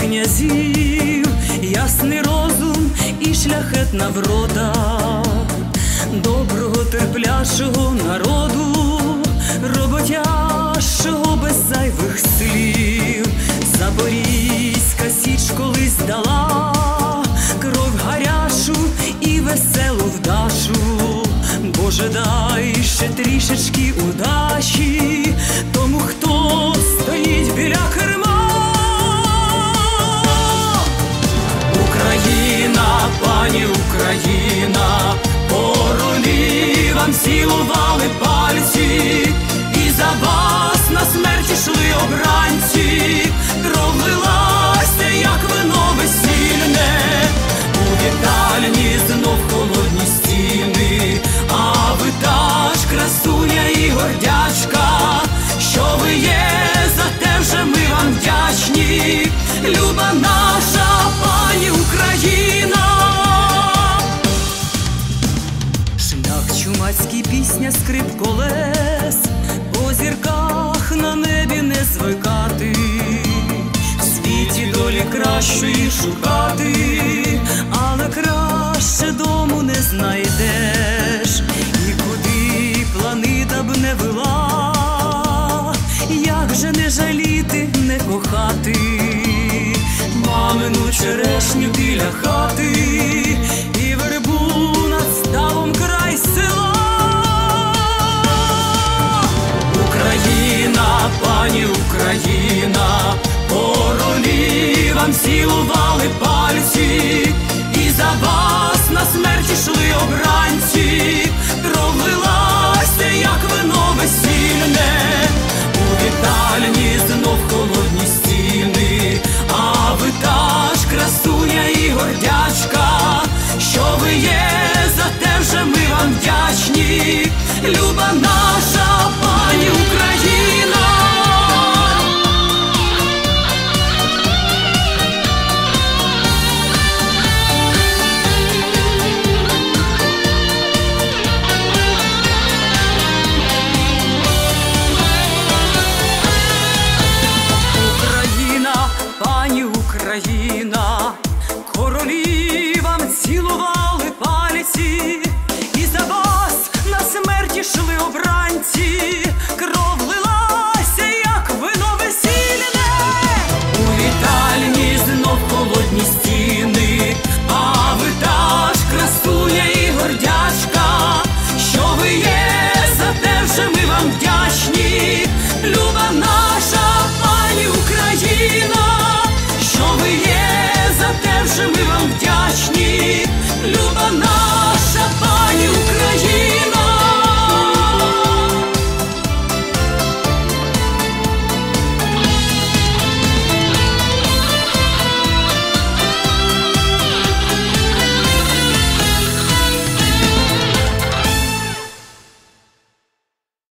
Князів ясний розум і шляхетна врода доброго терплячого народу, зайвих слів. Запорізька січ колись дала кров гарячу і веселу вдашу. Боже, дай ще трішечки удачі тому, хто обранці, як вино весільне, у вітальні знов холодні стіни, а ви красуня і гордячка, що ви є, за те вже ми вам вдячні, люба наша пані Україна. Шлях чумацький пісня скрип колес, по зірках на небі не звикати, в світі долі кращої шукати, але краще дому не знайдеш, і куди планита б не вела, як же не жаліти, не кохати, мамину черешню біля хати, Україна, королі вам цілували пальці, і за вас на смерть йшли обранці, кров як вино весільне, у вітальні знов холодні стіни, а ви та ж красуня і гордячка, що ви є, за те вже ми вам вдячні, люба наша